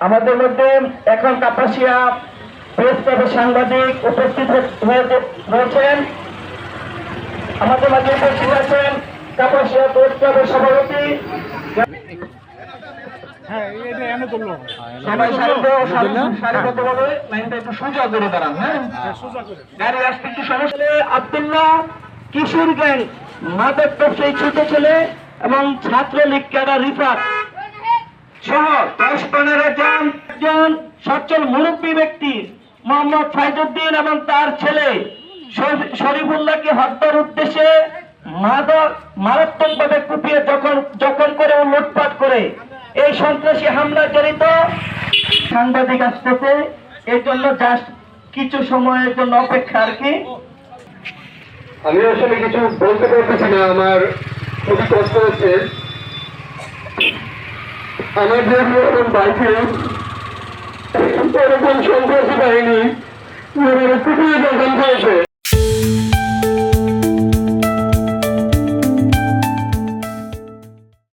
আমাদের মধ্যে এখন কাপাসিয়া প্রেস ক্লাবের সাংবাদিক উপস্থিত হয়ে- হয়েছেন আমাদের মাঝে উপস্থিত আছেন কাপাসিয়া প্রেস ক্লাবের সভাপতি। হ্যাঁ হ্যাঁ? আবদুল্লাহ কিশোর গ্যাং মাদক ব্যবসায়ী ছোট ছেলে এবং ছাত্রলীগ ক্যাডার রিফাত। সহ দশ পনেরো জন একজন সচ্ছল মুরব্বী ব্যক্তি, মোহাম্মদ ফাইজুদ্দিন এবং তার ছেলে শরীফুল্লাহকে হত্যার উদ্দেশ্যে মাদক মারাত্মকভাবে কুপিয়ে যখন যখন করে লুটপাট করে এই সন্ত্রাসী হামলা জড়িত। সাংবাদিক আসতেছে, এর জন্য জাস্ট কিছু সময়ের জন্য অপেক্ষা আর কি। আমি আসলে কিছু বলতে পারতেছি না, আমার খুবই কষ্ট হচ্ছে। যে এরকম বাইকে এরকম সন্ত্রাসী বাহিনী কুপিয়ে দখল করেছে।